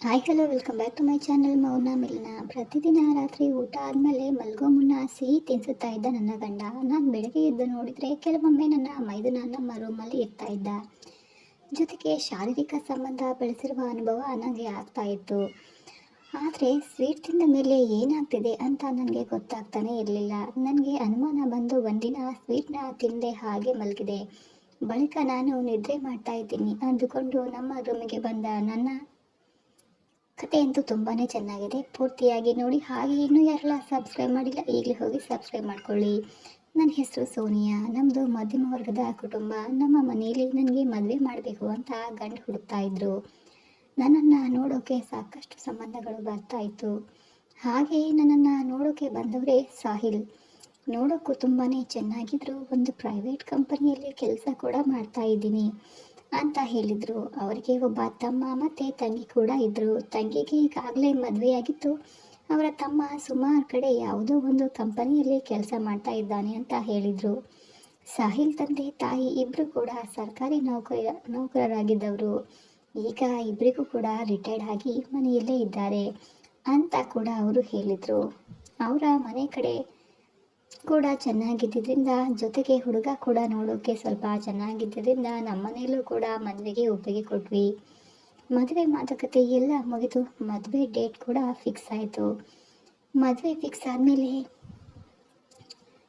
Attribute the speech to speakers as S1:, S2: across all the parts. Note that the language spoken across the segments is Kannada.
S1: Hi hello welcome back to my channel ಮೌನ ಮಿಲ್ನ. ಪ್ರತಿದಿನ ರಾತ್ರಿ ಊಟ ಆದಮೇಲೆ ಮಲ್ಗೋ ಮುನ್ನ ಸಿಹಿ ತಿನ್ಸುತ್ತಾ ಇದ್ದ ನನ್ನ ಗಂಡ. ನಾನು ಬೆಳಗ್ಗೆ ಎದ್ದು ನೋಡಿದರೆ ಕೆಲವೊಮ್ಮೆ ನನ್ನ ಮೈದುನ ನಮ್ಮ ರೂಮಲ್ಲಿ ಇರ್ತಾ ಇದ್ದ. ಜೊತೆಗೆ ಶಾರೀರಿಕ ಸಂಬಂಧ ಬೆಳೆಸಿರುವ ಅನುಭವ ನನಗೆ ಆಗ್ತಾ ಇತ್ತು. ಆದರೆ ಸ್ವೀಟ್ ತಿಂದ ಮೇಲೆ ಏನಾಗ್ತಿದೆ ಅಂತ ನನಗೆ ಗೊತ್ತಾಗ್ತಾನೆ ಇರಲಿಲ್ಲ. ನನಗೆ ಅನುಮಾನ ಬಂದು ಒಂದಿನ ಸ್ವೀಟ್ನ ತಿಂದೆ ಹಾಗೆ ಮಲಗಿದೆ. ಬಳಿಕ ನಾನು ನಿದ್ರೆ ಮಾಡ್ತಾ ಇದ್ದೀನಿ ಅಂದುಕೊಂಡು ನಮ್ಮ ರೂಮಿಗೆ ಬಂದ ನನ್ನ ಕತೆ ಅಂತೂ ತುಂಬಾ ಚೆನ್ನಾಗಿದೆ. ಪೂರ್ತಿಯಾಗಿ ನೋಡಿ. ಹಾಗೆ ಇನ್ನೂ ಯಾರೆಲ್ಲ ಸಬ್ಸ್ಕ್ರೈಬ್ ಮಾಡಿಲ್ಲ, ಈಗಲೇ ಹೋಗಿ ಸಬ್ಸ್ಕ್ರೈಬ್ ಮಾಡ್ಕೊಳ್ಳಿ. ನನ್ನ ಹೆಸರು ಸೋನಿಯಾ. ನಮ್ಮದು ಮಧ್ಯಮ ವರ್ಗದ ಕುಟುಂಬ. ನಮ್ಮ ಮನೆಯಲ್ಲಿ ನನಗೆ ಮದುವೆ ಮಾಡಬೇಕು ಅಂತ ಗಂಡು ಹುಡುಕ್ತಾ ಇದ್ರು. ನನ್ನನ್ನು ನೋಡೋಕೆ ಸಾಕಷ್ಟು ಸಂಬಂಧಗಳು ಬರ್ತಾ ಇತ್ತು. ಹಾಗೆ ನನ್ನನ್ನು ನೋಡೋಕೆ ಬಂದವರೇ ಸಾಹಿಲ್. ನೋಡೋಕ್ಕೂ ತುಂಬಾ ಚೆನ್ನಾಗಿದ್ರು. ಒಂದು ಪ್ರೈವೇಟ್ ಕಂಪನಿಯಲ್ಲಿ ಕೆಲಸ ಕೂಡ ಮಾಡ್ತಾ ಇದ್ದೀನಿ. ಅಂತ ಹೇಳಿದರು. ಅವರಿಗೆ ಒಬ್ಬ ತಮ್ಮ ಮತ್ತು ತಂಗಿ ಕೂಡ ಇದ್ದರು ತಂಗಿಗೆ ಈಗಾಗಲೇ ಮದುವೆಯಾಗಿತ್ತು ಅವರ ತಮ್ಮ ಸುಮಾರು ಕಡೆ ಯಾವುದೋ ಒಂದು ಕಂಪನಿಯಲ್ಲಿ ಕೆಲಸ ಮಾಡ್ತಾ ಇದ್ದಾನೆ ಅಂತ ಹೇಳಿದರು. ಸಾಹಿಲ್ ತಂದೆ, ತಾಯಿ ಇಬ್ಬರು ಕೂಡ ಸರ್ಕಾರಿ ನೌಕರಿ, ನೌಕರರಾಗಿದ್ದವರು. ಈಗ ಇಬ್ಬರಿಗೂ ಕೂಡ ರಿಟೈರ್ಡ್ ಆಗಿ ಮನೆಯಲ್ಲೇ ಇದ್ದಾರೆ ಅಂತ ಕೂಡ ಅವರು ಹೇಳಿದರು. ಅವರ ಮನೆ ಕಡೆ ಕೂಡ ಚೆನ್ನಾಗಿದ್ದರಿಂದ ಜೊತೆಗೆ ಹುಡುಗ ಕೂಡ ನೋಡೋಕ್ಕೆ ಸ್ವಲ್ಪ ಚೆನ್ನಾಗಿದ್ದರಿಂದ ನಮ್ಮನೇಲೂ ಕೂಡ ಮದುವೆಗೆ ಒಪ್ಪಿಗೆ ಕೊಟ್ವಿ. ಮದುವೆ ಮಾತುಕತೆ ಎಲ್ಲ ಮುಗಿದು ಮದುವೆ ಡೇಟ್ ಕೂಡ ಫಿಕ್ಸ್ ಆಯಿತು. ಮದುವೆ ಫಿಕ್ಸ್ ಆದಮೇಲೆ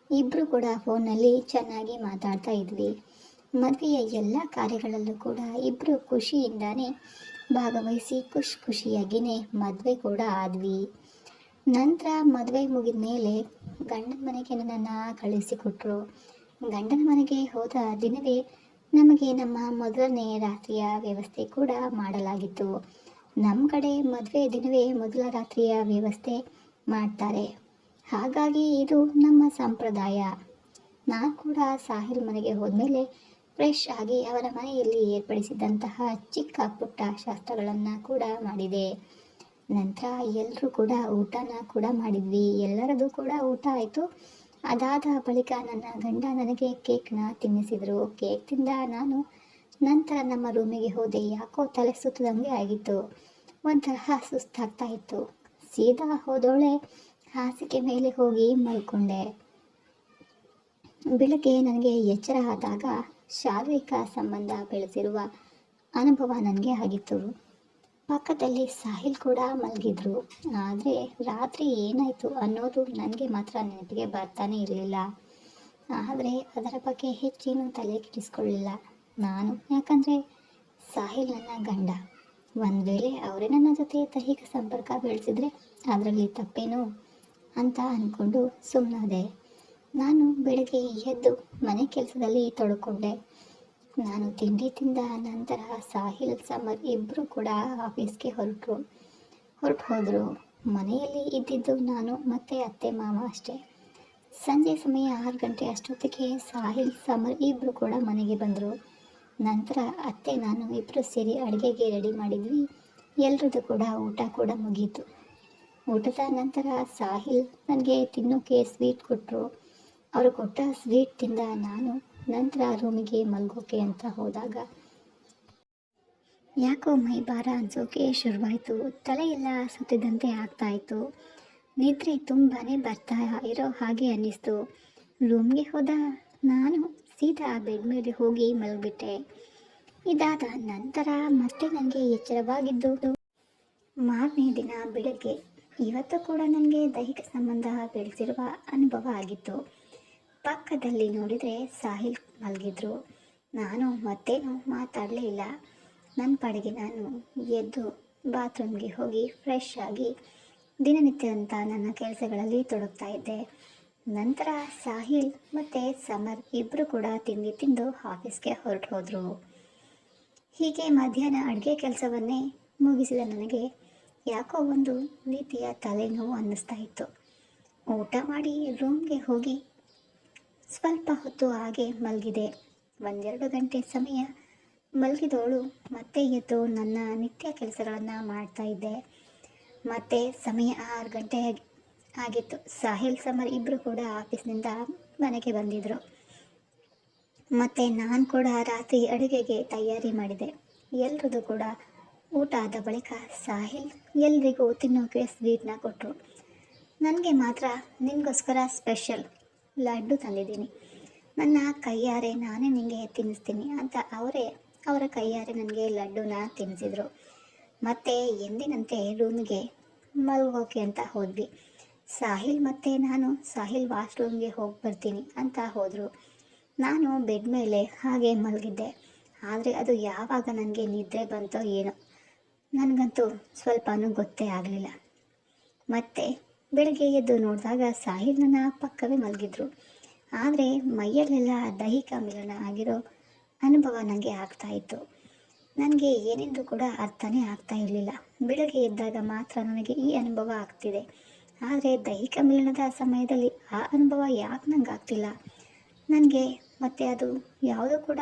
S1: ಇಬ್ಬರು ಕೂಡ ಫೋನಲ್ಲಿ ಚೆನ್ನಾಗಿ ಮಾತಾಡ್ತಾ ಇದ್ವಿ. ಮದುವೆಯ ಎಲ್ಲ ಕಾರ್ಯಗಳಲ್ಲೂ ಕೂಡ ಇಬ್ಬರು ಖುಷಿಯಿಂದಾನೇ ಭಾಗವಹಿಸಿ ಖುಷಿ ಖುಷಿಯಾಗಿಯೇ ಮದುವೆ ಕೂಡ ಆದ್ವಿ. ನಂತರ ಮದುವೆ ಮುಗಿದ ಮೇಲೆ ಗಂಡನ ಮನೆಗೆ ನನ್ನನ್ನು ಕಳಿಸಿಕೊಟ್ರು. ಗಂಡನ ಮನೆಗೆ ಹೋದ ದಿನವೇ ನಮಗೆ ನಮ್ಮ ಮೊದಲನೇ ರಾತ್ರಿಯ ವ್ಯವಸ್ಥೆ ಕೂಡ ಮಾಡಲಾಗಿತ್ತು. ನಮ್ಮ ಕಡೆ ಮದುವೆ ದಿನವೇ ಮೊದಲ ರಾತ್ರಿಯ ವ್ಯವಸ್ಥೆ ಮಾಡ್ತಾರೆ. ಹಾಗಾಗಿ ಇದು ನಮ್ಮ ಸಂಪ್ರದಾಯ. ನಾನು ಕೂಡ ಸಾಹಿಲ್ ಮನೆಗೆ ಹೋದ್ಮೇಲೆ ಫ್ರೆಶ್ ಆಗಿ ಅವರ ಮನೆಯಲ್ಲಿ ಏರ್ಪಡಿಸಿದಂತಹ ಚಿಕ್ಕ ಪುಟ್ಟ ಶಾಸ್ತ್ರಗಳನ್ನು ಕೂಡ ಮಾಡಿದೆ. ನಂತರ ಎಲ್ಲರೂ ಕೂಡ ಊಟನ ಕೂಡ ಮಾಡಿದ್ವಿ. ಎಲ್ಲರದು ಕೂಡ ಊಟ ಆಯಿತು. ಅದಾದ ಬಳಿಕ ನನ್ನ ಗಂಡ ನನಗೆ ಕೇಕ್ನ ತಿನ್ನಿಸಿದರು. ಕೇಕ್ ತಿಂದ ನಾನು ನಂತರ ನಮ್ಮ ರೂಮಿಗೆ ಹೋದೆ. ಯಾಕೋ ತಲೆ ಸುತ್ತದಂಗೆ ಆಗಿತ್ತು. ಒಂಥರ ಸುಸ್ತಾಗ್ತಾ ಇತ್ತು. ಸೀದಾ ಹೋದೋಳೆ ಹಾಸಿಗೆ ಮೇಲೆ ಹೋಗಿ ಮಲ್ಕೊಂಡೆ. ಬೆಳಗ್ಗೆ ನನಗೆ ಎಚ್ಚರ ಆದಾಗ ಶಾರೀರಿಕ ಸಂಬಂಧ ಬೆಳೆಸಿರುವ ಅನುಭವ ನನಗೆ ಆಗಿತ್ತು. ಪಕ್ಕದಲ್ಲಿ ಸಾಹಿಲ್ ಕೂಡ ಮಲಗಿದ್ರು. ಆದರೆ ರಾತ್ರಿ ಏನಾಯಿತು ಅನ್ನೋದು ನನಗೆ ಮಾತ್ರ ನೆನಪಿಗೆ ಬರ್ತಾನೆ ಇರಲಿಲ್ಲ. ಆದರೆ ಅದರ ಬಗ್ಗೆ ಹೆಚ್ಚೇನು ತಲೆ ಕೆಡಿಸ್ಕೊಳ್ಳಿಲ್ಲ. ನಾನು ಯಾಕಂದರೆ ಸಾಹಿಲ್ ನನ್ನ ಗಂಡ. ಒಂದು ವೇಳೆ ಅವರೇ ನನ್ನ ಜೊತೆ ದೈಹಿಕ ಸಂಪರ್ಕ ಬೆಳೆಸಿದ್ರೆ ಅದರಲ್ಲಿ ತಪ್ಪೇನು ಅಂತ ಅಂದ್ಕೊಂಡು ಸುಮ್ಮನಾದೆ ನಾನು ಬೆಳಗ್ಗೆ ಎದ್ದು ಮನೆ ಕೆಲಸದಲ್ಲಿ ತೊಡ್ಕೊಂಡೆ. ನಾನು ತಿಂಡಿ ತಿಂದ ನಂತರ ಸಾಹಿಲ್ ಸಮರ್ ಇಬ್ಬರು ಕೂಡ ಆಫೀಸ್ಗೆ ಹೊರಟರು. ಹೊರಟು ಹೋದರು. ಮನೆಯಲ್ಲಿ ಇದ್ದಿದ್ದು ನಾನು ಮತ್ತು ಅತ್ತೆ ಮಾಮ ಅಷ್ಟೇ. ಸಂಜೆ ಸಮಯ ಆರು ಗಂಟೆ ಅಷ್ಟೊತ್ತಿಗೆ ಸಾಹಿಲ್ ಸಮರ್ ಇಬ್ಬರು ಕೂಡ ಮನೆಗೆ ಬಂದರು. ನಂತರ ಅತ್ತೆ ನಾನು ಇಬ್ಬರು ಸೇರಿ ಅಡುಗೆಗೆ ರೆಡಿ ಮಾಡಿದ್ವಿ. ಎಲ್ಲರದ್ದು ಕೂಡ ಊಟ ಕೂಡ ಮುಗೀತು. ಊಟದ ನಂತರ ಸಾಹಿಲ್ ನನಗೆ ತಿನ್ನೋಕ್ಕೆ ಸ್ವೀಟ್ ಕೊಟ್ಟರು ಅವರು ಕೊಟ್ಟ ಸ್ವೀಟ್ ತಿಂದ ನಾನು ನಂತರ ರೂಮಿಗೆ ಮಲಗೋಕೆ ಅಂತ ಹೋದಾಗ, ಯಾಕೋ ಮೈ ಭಾರ ಅನ್ಸೋಕೆ ಶುರುವಾಯಿತು. ತಲೆಯೆಲ್ಲ ಸುತ್ತಿದಂತೆ ಆಗ್ತಾ ಇತ್ತು. ನಿದ್ರೆ ತುಂಬಾ ಬರ್ತಾ ಇರೋ ಹಾಗೆ ಅನ್ನಿಸ್ತು. ರೂಮ್ಗೆ ಹೋದ ನಾನು ಸೀದಾ ಬೆಡ್ ಮೇಲೆ ಹೋಗಿ ಮಲಗಿಬಿಟ್ಟೆ. ಇದಾದ ನಂತರ ಮತ್ತೆ ನನಗೆ ಎಚ್ಚರವಾಗಿದ್ದು, ಮಾರನೇ ದಿನ ಬೆಳಗ್ಗೆ. ಇವತ್ತು ಕೂಡ ನನಗೆ ದೈಹಿಕ ಸಂಬಂಧ ಬೆಳೆಸಿರುವ ಅನುಭವ ಆಗಿತ್ತು. ಪಕ್ಕದಲ್ಲಿ ನೋಡಿದರೆ ಸಾಹಿಲ್ ಮಲಗಿದ್ರು. ನಾನು ಮತ್ತೇನು ಮಾತಾಡಲೇ ಇಲ್ಲ ನನ್ನ ಪಾಡಿಗೆ ನಾನು ಎದ್ದು ಬಾತ್ರೂಮ್ಗೆ ಹೋಗಿ ಫ್ರೆಶ್ ಆಗಿ ದಿನನಿತ್ಯದಂಥ ನನ್ನ ಕೆಲಸಗಳಲ್ಲಿ ತೊಡಗ್ತಾ ಇದ್ದೆ. ನಂತರ ಸಾಹಿಲ್ ಮತ್ತು ಸಮರ್ ಇಬ್ಬರು ಕೂಡ ತಿಂಡಿ ತಿಂದು ಆಫೀಸ್ಗೆ ಹೊರಟು ಹೋದರು ಹೀಗೆ ಮಧ್ಯಾಹ್ನ ಅಡುಗೆ ಕೆಲಸವನ್ನೇ ಮುಗಿಸಿದ ನನಗೆ ಯಾಕೋ ಒಂದು ರೀತಿಯ ತಲೆನೋವು ಅನ್ನಿಸ್ತಾ ಇತ್ತು. ಊಟ ಮಾಡಿ ರೂಮ್ಗೆ ಹೋಗಿ ಸ್ವಲ್ಪ ಹೊತ್ತು ಹಾಗೆ ಮಲಗಿದೆ. ಒಂದೆರಡು ಗಂಟೆ ಸಮಯ ಮಲಗಿದವಳು ಮತ್ತೆ ಎದ್ದು ನನ್ನ ನಿತ್ಯ ಕೆಲಸಗಳನ್ನು ಮಾಡ್ತಾ ಇದ್ದೆ. ಮತ್ತೆ ಸಮಯ ಆರು ಗಂಟೆ ಆಗಿತ್ತು. ಸಾಹಿಲ್ ಸಮರ್ ಇಬ್ಬರು ಕೂಡ ಆಫೀಸ್ನಿಂದ ಮನೆಗೆ ಬಂದಿದ್ದರು ಮತ್ತು ನಾನು ಕೂಡ ರಾತ್ರಿ ಅಡುಗೆಗೆ ತಯಾರಿ ಮಾಡಿದೆ. ಎಲ್ರದ್ದು ಕೂಡ ಊಟ ಆದ ಬಳಿಕ ಸಾಹಿಲ್ ಎಲ್ರಿಗೂ ತಿನ್ನೋಕೆ ಸ್ವೀಟ್ನ ಕೊಟ್ಟರು ನನಗೆ ಮಾತ್ರ ನಿಮಗೋಸ್ಕರ ಸ್ಪೆಷಲ್ ಲಡ್ಡು ತಂದಿದ್ದೀನಿ. ನನ್ನ ಕೈಯಾರೆ ನಾನೇ ನಿನಗೆ ತಿನ್ನಿಸ್ತೀನಿ ಅಂತ ಅವರೇ, ಅವರ ಕೈಯಾರೆ ನನಗೆ ಲಡ್ಡುನ ತಿನ್ನಿಸಿದ್ರು. ಮತ್ತೆ ಎಂದಿನಂತೆ ರೂಮ್ಗೆ ಮಲ್ಗೋಕೆ ಅಂತ ಹೋದ್ವಿ. ಸಾಹಿಲ್ ಮತ್ತೆ ನಾನು, ಸಾಹಿಲ್ ವಾಶ್ರೂಮ್ಗೆ ಹೋಗಿ ಬರ್ತೀನಿ ಅಂತ ಹೋದರು. ನಾನು ಬೆಡ್ ಮೇಲೆ ಹಾಗೆ ಮಲಗಿದ್ದೆ. ಆದರೆ ಅದು ಯಾವಾಗ ನನಗೆ ನಿದ್ರೆ ಬಂತೋ ಏನೋ. ನನಗಂತೂ ಸ್ವಲ್ಪನೂ ಗೊತ್ತೇ ಆಗಲಿಲ್ಲ. ಮತ್ತೆ ಬೆಳಗ್ಗೆ ಎದ್ದು ನೋಡಿದಾಗ ಸಾಹಿರ್ ನನ್ನ ಪಕ್ಕವೇ ಮಲಗಿದ್ರು. ಆದರೆ ಮೈಯಲ್ಲೆಲ್ಲ ದೈಹಿಕ ಮಿಲನ ಆಗಿರೋ ಅನುಭವ ನನಗೆ ಆಗ್ತಾ ಇತ್ತು. ನನಗೆ ಏನೆಂದು ಕೂಡ ಅರ್ಥನೇ ಆಗ್ತಾ ಇರಲಿಲ್ಲ. ಬೆಳಗ್ಗೆ ಎದ್ದಾಗ ಮಾತ್ರ ನನಗೆ ಈ ಅನುಭವ ಆಗ್ತಿದೆ. ಆದರೆ ದೈಹಿಕ ಮಿಲನದ ಸಮಯದಲ್ಲಿ ಆ ಅನುಭವ ಯಾಕೆ ನಂಗೆ ಆಗ್ತಿಲ್ಲ? ನನಗೆ ಮತ್ತೆ ಅದು ಯಾವುದೂ ಕೂಡ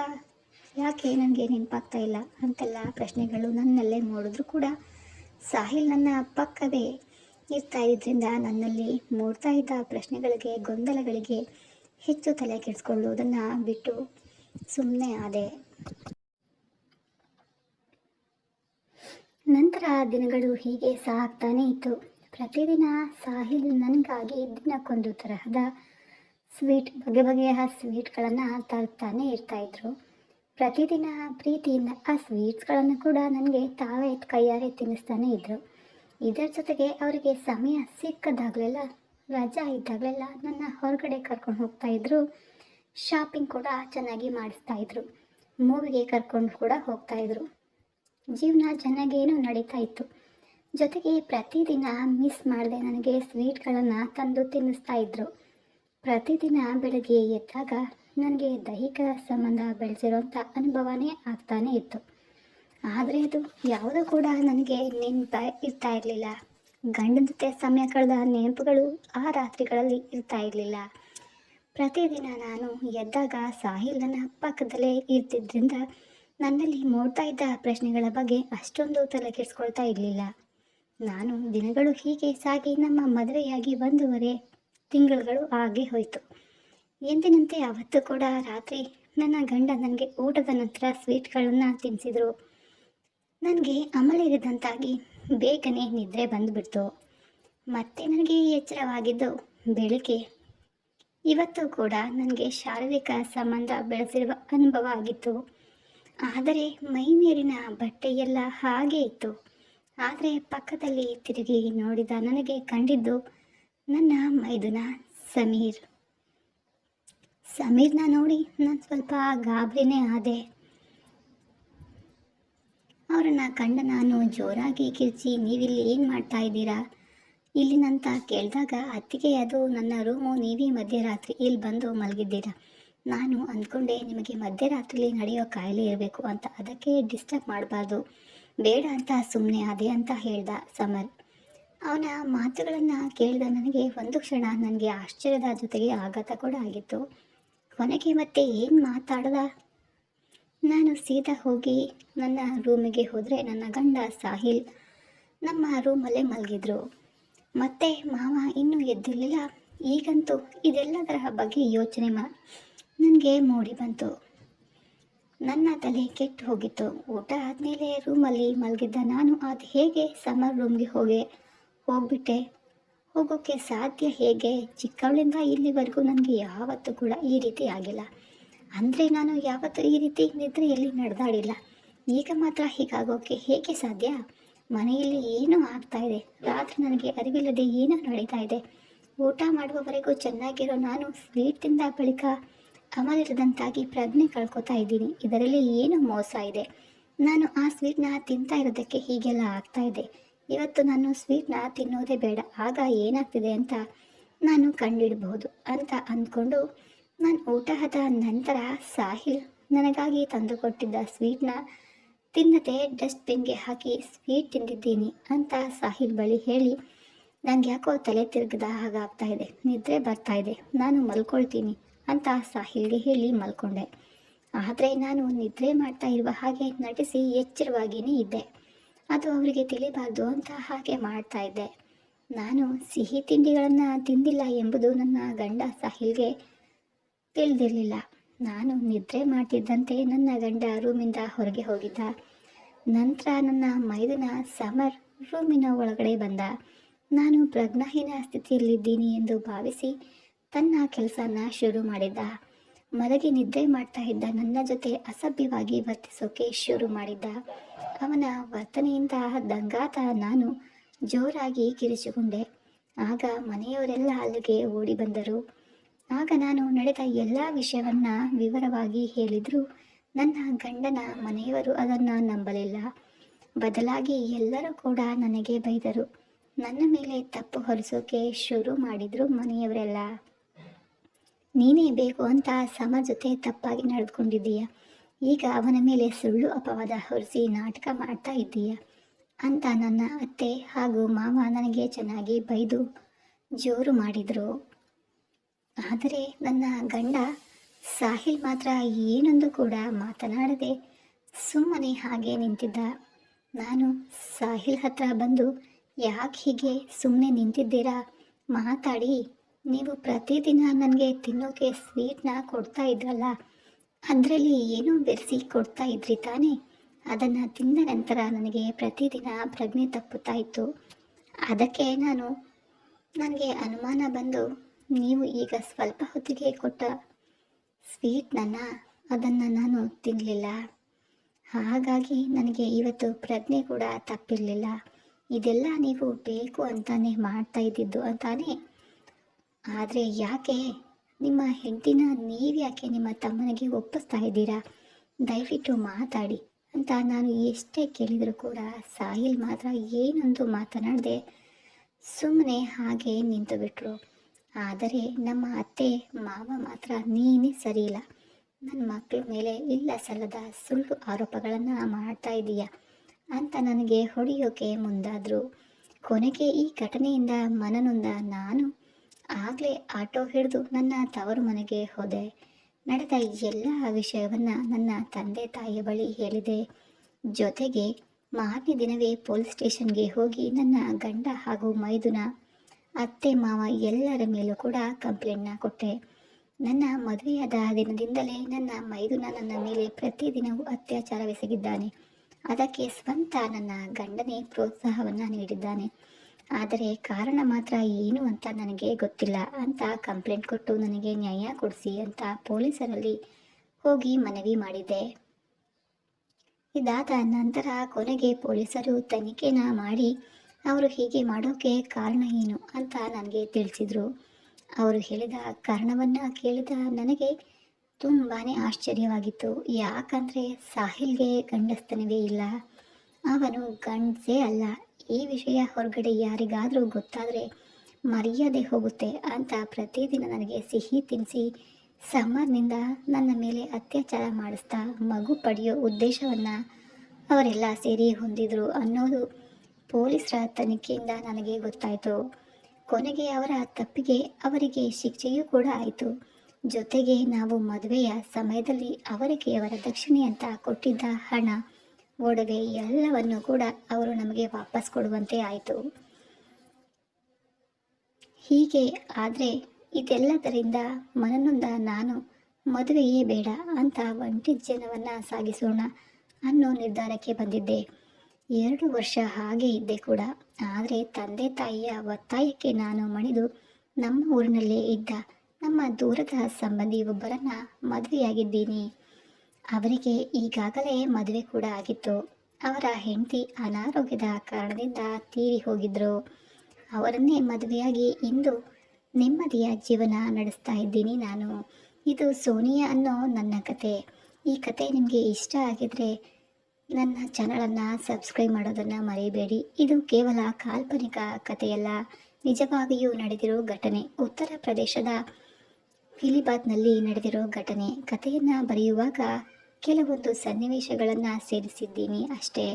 S1: ಯಾಕೆ ನನಗೆ ನೆನಪಾಗ್ತಾ ಇಲ್ಲ ಅಂತೆಲ್ಲ ಪ್ರಶ್ನೆಗಳು ನನ್ನಲ್ಲೇ ಮೂಡಿದ್ರು ಕೂಡ ಸಾಹಿಲ್ ನನ್ನ ಪಕ್ಕವೇ ಇರ್ತಾ ಇದ್ರಿಂದ ನನ್ನಲ್ಲಿ ಮೂಡ್ತಾ ಇದ್ದ ಪ್ರಶ್ನೆಗಳಿಗೆ, ಗೊಂದಲಗಳಿಗೆ ಹೆಚ್ಚು ತಲೆ ಕೆಡಿಸ್ಕೊಳ್ಳುವುದನ್ನು ಬಿಟ್ಟು ಸುಮ್ಮನೆ ಆದೆ. ನಂತರ ದಿನಗಳು ಹೀಗೆ ಸಾಗ್ತಾನೇ ಇತ್ತು. ಪ್ರತಿದಿನ ಸಾಹಿಲ್ ನನಗಾಗಿ ದಿನಕ್ಕೊಂದು ತರಹದ ಸ್ವೀಟ್, ಬಗೆ ಬಗೆಯ ಸ್ವೀಟ್ಗಳನ್ನು ತರ್ತಾನೆ ಇರ್ತಾಯಿದ್ರು ಪ್ರತಿದಿನ ಪ್ರೀತಿಯಿಂದ ಆ ಸ್ವೀಟ್ಸ್ಗಳನ್ನು ಕೂಡ ನನಗೆ ತಾವೇ ಕೈಯಾರೆ ತಿನ್ನಿಸ್ತಾನೆ ಇದ್ದರು ಇದರ ಜೊತೆಗೆ ಅವರಿಗೆ ಸಮಯ ಸಿಕ್ಕದಾಗಲೆಲ್ಲ, ರಜಾ ಇದ್ದಾಗಲೆಲ್ಲ ನನ್ನ ಹೊರಗಡೆ ಕರ್ಕೊಂಡು ಹೋಗ್ತಾ ಇದ್ರು. ಶಾಪಿಂಗ್ ಕೂಡ ಚೆನ್ನಾಗಿ ಮಾಡಿಸ್ತಾ ಇದ್ರು. ಮೂವಿಗೆ ಕರ್ಕೊಂಡು ಕೂಡ ಹೋಗ್ತಾ ಇದ್ರು. ಜೀವನ ಚೆನ್ನಾಗೇನು ನಡೀತಾ ಇತ್ತು. ಜೊತೆಗೆ ಪ್ರತಿದಿನ ಮಿಸ್ ಮಾಡದೆ ನನಗೆ ಸ್ವೀಟ್ಗಳನ್ನು ತಂದು ತಿನ್ನಿಸ್ತಾ ಇದ್ರು. ಪ್ರತಿದಿನ ಬೆಳಗ್ಗೆ ಎದ್ದಾಗ ನನಗೆ ದೈಹಿಕ ಸಂಬಂಧ ಬೆಳೆಸಿರೋಂಥ ಅನುಭವನೇ ಆಗ್ತಾನೆ ಇತ್ತು. ಆದರೆ ಅದು ಯಾವುದೂ ಕೂಡ ನನಗೆ ನೆನಪ ಇರ್ತಾ ಇರಲಿಲ್ಲ. ಗಂಡನ ಜೊತೆ ಸಮಯ ಕಳೆದ ನೆನಪುಗಳು ಆ ರಾತ್ರಿಗಳಲ್ಲಿ ಇರ್ತಾ ಇರಲಿಲ್ಲ. ಪ್ರತಿದಿನ ನಾನು ಎದ್ದಾಗ ಸಾಹಿಲ್ ನನ್ನ ಪಕ್ಕದಲ್ಲೇ ಇರ್ತಿದ್ದರಿಂದ ನನ್ನಲ್ಲಿ ಮೂಡ್ತಾ ಇದ್ದ ಪ್ರಶ್ನೆಗಳ ಬಗ್ಗೆ ಅಷ್ಟೊಂದು ತಲೆ ಕೆಡಿಸ್ಕೊಳ್ತಾ ಇರಲಿಲ್ಲ. ನಾನು ದಿನಗಳು ಹೀಗೆ ಸಾಗಿ ನಮ್ಮ ಮದುವೆಯಾಗಿ ಒಂದೂವರೆ ತಿಂಗಳುಗಳು ಆಗಿ ಹೋಯಿತು. ಎಂದಿನಂತೆ ಅವತ್ತು ಕೂಡ ರಾತ್ರಿ ನನ್ನ ಗಂಡ ನನಗೆ ಊಟದ ನಂತರ ಸ್ವೀಟ್ಗಳನ್ನು ತಿನ್ನಿಸಿದ್ರು ನನಗೆ ಅಮಲೇರಿದಂತಾಗಿ ಬೇಗನೆ ನಿದ್ರೆ ಬಂದುಬಿಡ್ತು. ಮತ್ತೆ ನನಗೆ ಎಚ್ಚರವಾಗಿದ್ದು ಬೆಳಿಗ್ಗೆ. ಇವತ್ತು ಕೂಡ ನನಗೆ ಶಾರೀರಿಕ ಸಂಬಂಧ ಬೆಳೆಸಿರುವ ಅನುಭವ ಆಗಿತ್ತು. ಆದರೆ ಮೈ ಮೇಲಿನ ಬಟ್ಟೆಯೆಲ್ಲ ಹಾಗೆ ಇತ್ತು. ಆದರೆ ಪಕ್ಕದಲ್ಲಿ ತಿರುಗಿ ನೋಡಿದ ನನಗೆ ಕಂಡಿದ್ದು ನನ್ನ ಮೈದುನ ಸಮೀರ್. ಸಮೀರ್ನ ನೋಡಿ ನಾನು ಸ್ವಲ್ಪ ಗಾಬರಿನೇ ಆದೆ. ಅವರನ್ನ ಕಂಡ ನಾನು ಜೋರಾಗಿ ಕಿರ್ಚಿ, ನೀವಿಲ್ಲಿ ಏನು ಮಾಡ್ತಾ ಇದ್ದೀರಾ? ಇಲ್ಲಿನಂತ ಕೇಳಿದಾಗ, ಅತ್ತಿಗೆ ಅದು ನನ್ನ ರೂಮು, ನೀವೇ ಮಧ್ಯರಾತ್ರಿ ಇಲ್ಲಿ ಬಂದು ಮಲಗಿದ್ದೀರಾ? ನಾನು ಅಂದ್ಕೊಂಡೆ, ನಿಮಗೆ ಮಧ್ಯರಾತ್ರಿಲಿ ನಡೆಯೋ ಕಾಯಿಲೆ ಇರಬೇಕು ಅಂತ, ಅದಕ್ಕೆ ಡಿಸ್ಟರ್ಬ್ ಮಾಡಬಾರ್ದು. ಬೇಡ ಅಂತ ಸುಮ್ಮನೆ ಅದೇ ಅಂತ ಹೇಳ್ದ ಸಮರ್. ಅವನ ಮಾತುಗಳನ್ನು ಕೇಳಿದ ನನಗೆ ಒಂದು ಕ್ಷಣ ನನಗೆ ಆಶ್ಚರ್ಯದ ಜೊತೆಗೆ ಆಘಾತ ಕೂಡ ಆಗಿತ್ತು. ಕೊನೆಗೆ ಮತ್ತೆ ಏನು ಮಾತಾಡ್ದ? ನಾನು ಸೀದಾ ಹೋಗಿ ನನ್ನ ರೂಮಿಗೆ ಹೋದರೆ ನನ್ನ ಗಂಡ ಸಾಹಿಲ್ ನಮ್ಮ ರೂಮಲ್ಲೇ ಮಲಗಿದ್ರು. ಮತ್ತೆ ಮಾವ ಇನ್ನೂ ಎದ್ದಿರಲಿಲ್ಲ. ಈಗಂತೂ ಇದೆಲ್ಲದರ ಬಗ್ಗೆ ಯೋಚನೆ ಮಾ ನನಗೆ ಮೂಡಿ ಬಂತು. ನನ್ನ ತಲೆ ಕೆಟ್ಟು ಹೋಗಿತ್ತು. ಊಟ ಆದಮೇಲೆ ರೂಮಲ್ಲಿ ಮಲಗಿದ್ದ ನಾನು ಅದು ಹೇಗೆ ಸಮರ್ ರೂಮ್ಗೆ ಹೋಗಿ ಹೋಗ್ಬಿಟ್ಟೆ? ಹೋಗೋಕ್ಕೆ ಸಾಧ್ಯ ಹೇಗೆ? ಚಿಕ್ಕವಳಿಂದ ಇಲ್ಲಿವರೆಗೂ ನನಗೆ ಯಾವತ್ತೂ ಕೂಡ ಈ ರೀತಿ ಆಗಿಲ್ಲ. ಅಂದರೆ ನಾನು ಯಾವತ್ತೂ ಈ ರೀತಿ ನಿದ್ರೆಯಲ್ಲಿ ನಡೆದಾಡಿಲ್ಲ. ಈಗ ಮಾತ್ರ ಹೀಗಾಗೋಕ್ಕೆ ಹೇಗೆ ಸಾಧ್ಯ? ಮನೆಯಲ್ಲಿ ಏನೂ ಆಗ್ತಾ ಇದೆ. ರಾತ್ರಿ ನನಗೆ ಅರಿವಿಲ್ಲದೆ ಏನೋ ನಡೀತಾ ಇದೆ. ಊಟ ಮಾಡುವವರೆಗೂ ಚೆನ್ನಾಗಿರೋ ನಾನು ಸ್ವೀಟ್ ತಿಂದ ಬಳಿಕ ಅಮಲಿರದಂತಾಗಿ ಪ್ರಜ್ಞೆ ಕಳ್ಕೊತಾ ಇದ್ದೀನಿ. ಇದರಲ್ಲಿ ಏನು ಮೋಸ ಇದೆ? ನಾನು ಆ ಸ್ವೀಟ್ನ ತಿಂತಾ ಇರೋದಕ್ಕೆ ಹೀಗೆಲ್ಲ ಆಗ್ತಾ ಇದೆ. ಇವತ್ತು ನಾನು ಸ್ವೀಟ್ನ ತಿನ್ನೋದೇ ಬೇಡ. ಆಗ ಏನಾಗ್ತಿದೆ ಅಂತ ನಾನು ಕಂಡಿಡಬಹುದು ಅಂತ ಅಂದ್ಕೊಂಡು ನಾನು ಊಟ ಆದ ನಂತರ ಸಾಹಿಲ್ ನನಗಾಗಿ ತಂದುಕೊಟ್ಟಿದ್ದ ಸ್ವೀಟ್ನ ತಿನ್ನದೆ ಡಸ್ಟ್ಬಿನ್ಗೆ ಹಾಕಿ ಸ್ವೀಟ್ ತಿಂದಿದ್ದೀನಿ ಅಂತ ಸಾಹಿಲ್ ಬಳಿ ಹೇಳಿ ನನಗೆ ಯಾಕೋ ತಲೆ ತಿರುಗದ ಹಾಗಾಗ್ತಾ ಇದೆ, ನಿದ್ರೆ ಬರ್ತಾ ಇದೆ, ನಾನು ಮಲ್ಕೊಳ್ತೀನಿ ಅಂತ ಸಾಹಿಲ್ಗೆ ಹೇಳಿ ಮಲ್ಕೊಂಡೆ. ಆದರೆ ನಾನು ನಿದ್ರೆ ಮಾಡ್ತಾ ಇರುವ ಹಾಗೆ ನಟಿಸಿ ಎಚ್ಚರವಾಗಿಯೇ ಇದ್ದೆ. ಅದು ಅವರಿಗೆ ತಿಳಿಬಾರ್ದು ಅಂತ ಹಾಗೆ ಮಾಡ್ತಾ ಇದ್ದೆ. ನಾನು ಸಿಹಿ ತಿಂಡಿಗಳನ್ನು ತಿಂದಿಲ್ಲ ಎಂಬುದು ನನ್ನ ಗಂಡ ಸಾಹಿಲ್ಗೆ ತಿಳಿದಿರಲಿಲ್ಲ. ನಾನು ನಿದ್ರೆ ಮಾಡ್ತಿದ್ದಂತೆ ನನ್ನ ಗಂಡ ರೂಮಿಂದ ಹೊರಗೆ ಹೋಗಿದ್ದ. ನಂತರ ನನ್ನ ಮೈದನ ಸಮರ್ ರೂಮಿನ ಒಳಗಡೆ ಬಂದ. ನಾನು ಪ್ರಜ್ಞಾಹೀನ ಸ್ಥಿತಿಯಲ್ಲಿದ್ದೀನಿ ಎಂದು ಭಾವಿಸಿ ತನ್ನ ಕೆಲಸನ ಶುರು ಮಾಡಿದ್ದ. ಮಲಗಿ ನಿದ್ರೆ ಮಾಡ್ತಾ ಇದ್ದ ನನ್ನ ಜೊತೆ ಅಸಭ್ಯವಾಗಿ ವರ್ತಿಸೋಕೆ ಶುರು ಮಾಡಿದ್ದ. ಅವನ ವರ್ತನೆಯಿಂದ ದಂಗಾತ ನಾನು ಜೋರಾಗಿ ಕಿರಿಚಿಕೊಂಡೆ. ಆಗ ಮನೆಯವರೆಲ್ಲ ಅಲ್ಲಿಗೆ ಓಡಿ ಬಂದರು. ಆಗ ನಾನು ನಡೆದ ಎಲ್ಲ ವಿಷಯವನ್ನ ವಿವರವಾಗಿ ಹೇಳಿದ್ರು. ನನ್ನ ಗಂಡನ ಮನೆಯವರು ಅದನ್ನು ನಂಬಲಿಲ್ಲ. ಬದಲಾಗಿ ಎಲ್ಲರೂ ಕೂಡ ನನಗೆ ಬೈದರು. ನನ್ನ ಮೇಲೆ ತಪ್ಪು ಹೊರಿಸೋಕೆ ಶುರು ಮಾಡಿದ್ರು ಮನೆಯವರೆಲ್ಲ. ನೀನೇ ಬೇಕು ಅಂತ ಸಮ ಜೊತೆ ತಪ್ಪಾಗಿ ನಡೆದುಕೊಂಡಿದ್ದೀಯ. ಈಗ ಅವನ ಮೇಲೆ ಸುಳ್ಳು ಅಪವಾದ ಹೊರಿಸಿ ನಾಟಕ ಮಾಡ್ತಾ ಇದ್ದೀಯ ಅಂತ ನನ್ನ ಅತ್ತೆ ಹಾಗೂ ಮಾವ ನನಗೆ ಚೆನ್ನಾಗಿ ಬೈದು ಜೋರು ಮಾಡಿದರು. ಆದರೆ ನನ್ನ ಗಂಡ ಸಾಹಿಲ್ ಮಾತ್ರ ಏನೊಂದು ಕೂಡ ಮಾತನಾಡದೆ ಸುಮ್ಮನೆ ಹಾಗೆ ನಿಂತಿದ್ದ. ನಾನು ಸಾಹಿಲ್ ಹತ್ರ ಬಂದು ಯಾಕೆ ಹೀಗೆ ಸುಮ್ಮನೆ ನಿಂತಿದ್ದೀರಾ? ಮಾತಾಡಿ. ನೀವು ಪ್ರತಿದಿನ ನನಗೆ ತಿನ್ನೋಕೆ ಸ್ವೀಟ್ನ ಕೊಡ್ತಾ ಇದ್ರಲ್ಲ, ಅದರಲ್ಲಿ ಏನೋ ಬೆರೆಸಿ ಕೊಡ್ತಾ ಇದ್ರಿ ತಾನೇ. ಅದನ್ನು ತಿಂದ ನಂತರ ನನಗೆ ಪ್ರತಿದಿನ ಪ್ರಜ್ಞೆ ತಪ್ಪುತ್ತಾ ಇತ್ತು. ಅದಕ್ಕೆ ನಾನು, ನನಗೆ ಅನುಮಾನ ಬಂದು ನೀವು ಈಗ ಸ್ವಲ್ಪ ಹೊತ್ತಿಗೆ ಕೊಟ್ಟ ಸ್ವೀಟ್ನನ್ನು, ಅದನ್ನು ನಾನು ತಿನ್ನಲಿಲ್ಲ ಹಾಗಾಗಿ ನನಗೆ ಇವತ್ತು ಪ್ರಜ್ಞೆ ಕೂಡ ತಪ್ಪಿರಲಿಲ್ಲ. ಇದೆಲ್ಲ ನೀವು ಬೇಕು ಅಂತಾನೆ ಮಾಡ್ತಾ ಇದ್ದಿದ್ದು ಅಂತಾನೆ. ಆದರೆ ಯಾಕೆ? ನಿಮ್ಮ ಹೆಂಡತಿನ ನೀವು ಯಾಕೆ ನಿಮ್ಮ ತಮ್ಮನಿಗೆ ಒಪ್ಪಿಸ್ತಾ ಇದ್ದೀರಾ? ದಯವಿಟ್ಟು ಮಾತಾಡಿ ಅಂತ ನಾನು ಎಷ್ಟೇ ಕೇಳಿದರೂ ಕೂಡ ಸಾಹಿಲ್ ಮಾತ್ರ ಏನೊಂದು ಮಾತನಾಡದೆ ಸುಮ್ಮನೆ ಹಾಗೆ ನಿಂತು ಬಿಟ್ರು ಆದರೆ ನಮ್ಮ ಅತ್ತೆ, ಮಾವ ಮಾತ್ರ ನೀನೇ ಸರಿಯಿಲ್ಲ. ನನ್ನ ಮಕ್ಕಳ ಮೇಲೆ ಇಲ್ಲ ಸಲ್ಲದ ಸುಳ್ಳು ಆರೋಪಗಳನ್ನು ಮಾಡ್ತಾ ಇದೀಯ ಅಂತ ನನಗೆ ಹೊಡೆಯೋಕೆ ಮುಂದಾದರು. ಕೊನೆಗೆ ಈ ಘಟನೆಯಿಂದ ಮನನೊಂದ ನಾನು ಆಗಲೇ ಆಟೋ ಹಿಡಿದು ನನ್ನ ತವರು ಮನೆಗೆ ಹೋದೆ. ನಡೆದ ಎಲ್ಲ ವಿಷಯವನ್ನು ನನ್ನ ತಂದೆ ತಾಯಿಯ ಬಳಿ ಹೇಳಿದೆ. ಜೊತೆಗೆ ಮಾರನೇ ದಿನವೇ ಪೊಲೀಸ್ ಸ್ಟೇಷನ್ಗೆ ಹೋಗಿ ನನ್ನ ಗಂಡ ಹಾಗೂ ಮೈದುನ ಅತ್ತೆ ಮಾವ ಎಲ್ಲರ ಮೇಲೂ ಕೂಡ ಕಂಪ್ಲೇಂಟ್ನ ಕೊಟ್ಟೆ ನನ್ನ ಮದುವೆಯಾದ ದಿನದಿಂದಲೇ ನನ್ನ ಮೈದುನ ನನ್ನ ಮೇಲೆ ಪ್ರತಿದಿನವೂ ಅತ್ಯಾಚಾರವೆಸಗಿದ್ದಾನೆ ಅದಕ್ಕೆ ಸ್ವಂತ ನನ್ನ ಗಂಡನೇ ಪ್ರೋತ್ಸಾಹವನ್ನು ನೀಡಿದ್ದಾನೆ. ಆದರೆ ಕಾರಣ ಮಾತ್ರ ಏನು ಅಂತ ನನಗೆ ಗೊತ್ತಿಲ್ಲ. ಅಂತ ಕಂಪ್ಲೇಂಟ್ ಕೊಟ್ಟು ನನಗೆ ನ್ಯಾಯ ಕೊಡಿಸಿ ಅಂತ ಪೊಲೀಸರಲ್ಲಿ ಹೋಗಿ ಮನವಿ ಮಾಡಿದ್ದೆ ಇದಾದ ನಂತರ ಕೊನೆಗೆ ಪೊಲೀಸರು ತನಿಖೆನ ಮಾಡಿ ಅವರು ಹೀಗೆ ಮಾಡೋಕೆ ಕಾರಣ ಏನು? ಅಂತ ನನಗೆ ತಿಳಿಸಿದರು. ಅವರು ಹೇಳಿದ ಕಾರಣವನ್ನು ಕೇಳಿದ ನನಗೆ ತುಂಬಾ ಆಶ್ಚರ್ಯವಾಗಿತ್ತು. ಯಾಕಂದರೆ ಸಾಹಿಲ್ಗೆ ಗಂಡಸ್ತನವೇ ಇಲ್ಲ. ಅವನು ಗಂಡಸೇ ಅಲ್ಲ. ಈ ವಿಷಯ ಹೊರಗಡೆ ಯಾರಿಗಾದರೂ ಗೊತ್ತಾದರೆ ಮರ್ಯಾದೆ ಹೋಗುತ್ತೆ ಅಂತ ಪ್ರತಿದಿನ ನನಗೆ ಸಿಹಿ ತಿನ್ನಿಸಿ ಸಮ್ಮರ್ನಿಂದ ನನ್ನ ಮೇಲೆ ಅತ್ಯಾಚಾರ ಮಾಡಿಸ್ತಾ ಮಗು ಪಡೆಯೋ ಉದ್ದೇಶವನ್ನು ಅವರೆಲ್ಲ ಸೇರಿ ಹೊಂದಿದ್ರು ಅನ್ನೋದು ಪೊಲೀಸರ ತನಿಖೆಯಿಂದ ನನಗೆ ಗೊತ್ತಾಯಿತು. ಕೊನೆಗೆ ಅವರ ತಪ್ಪಿಗೆ ಅವರಿಗೆ ಶಿಕ್ಷೆಯೂ ಕೂಡ ಆಯಿತು. ಜೊತೆಗೆ ನಾವು ಮದುವೆಯ ಸಮಯದಲ್ಲಿ ಅವರಿಗೆ ಅವರ ದಕ್ಷಿಣೆ ಅಂತ ಕೊಟ್ಟಿದ್ದ ಹಣ, ಒಡವೆ ಎಲ್ಲವನ್ನು ಕೂಡ ಅವರು ನಮಗೆ ವಾಪಸ್ ಕೊಡುವಂತೆ ಆಯಿತು. ಹೀಗೆ ಆದರೆ ಇದೆಲ್ಲದರಿಂದ ಮನನೊಂದ ನಾನು, ಮದುವೆಯೇ ಬೇಡ ಅಂತ ಒಂಟಿ ಜನವನ್ನು ಸಾಗಿಸೋಣ ಅನ್ನೋ ನಿರ್ಧಾರಕ್ಕೆ ಬಂದಿದ್ದೆ. ಎರಡು ವರ್ಷ ಹಾಗೆ ಇದ್ದೆ ಕೂಡ. ಆದರೆ ತಂದೆ ತಾಯಿಯ ಒತ್ತಾಯಕ್ಕೆ ನಾನು ಮಣಿದು ನಮ್ಮ ಊರಿನಲ್ಲೇ ಇದ್ದ ನಮ್ಮ ದೂರದ ಸಂಬಂಧಿ ಒಬ್ಬರನ್ನ ಮದುವೆಯಾಗಿದ್ದೀನಿ. ಅವರಿಗೆ ಈಗಾಗಲೇ ಮದುವೆ ಕೂಡ ಆಗಿತ್ತು. ಅವರ ಹೆಂಡತಿ ಅನಾರೋಗ್ಯದ ಕಾರಣದಿಂದ ತೀರಿ ಹೋಗಿದ್ರು. ಅವರನ್ನೇ ಮದುವೆಯಾಗಿ ಇಂದು ನೆಮ್ಮದಿಯ ಜೀವನ ನಡೆಸ್ತಾ ಇದ್ದೀನಿ ನಾನು. ಇದು ಸೋನಿಯಾ ಅನ್ನೋ ನನ್ನ ಕತೆ. ಈ ಕತೆ ನಿಮಗೆ ಇಷ್ಟ ಆಗಿದ್ರೆ ನನ್ನ ಚಾನಲನ್ನು ಸಬ್ಸ್ಕ್ರೈಬ್ ಮಾಡೋದನ್ನು ಮರೆಯಬೇಡಿ ಇದು ಕೇವಲ ಕಾಲ್ಪನಿಕ ಕಥೆಯಲ್ಲ. ನಿಜವಾಗಿಯೂ ನಡೆದಿರೋ ಘಟನೆ, ಉತ್ತರ ಪ್ರದೇಶದ ಫಿಲಿಬಾದ್ನಲ್ಲಿ ನಡೆದಿರೋ ಘಟನೆ. ಕಥೆಯನ್ನು ಬರೆಯುವಾಗ ಕೆಲವೊಂದು ಸನ್ನಿವೇಶಗಳನ್ನು ಸೇರಿಸಿದ್ದೀನಿ ಅಷ್ಟೇ.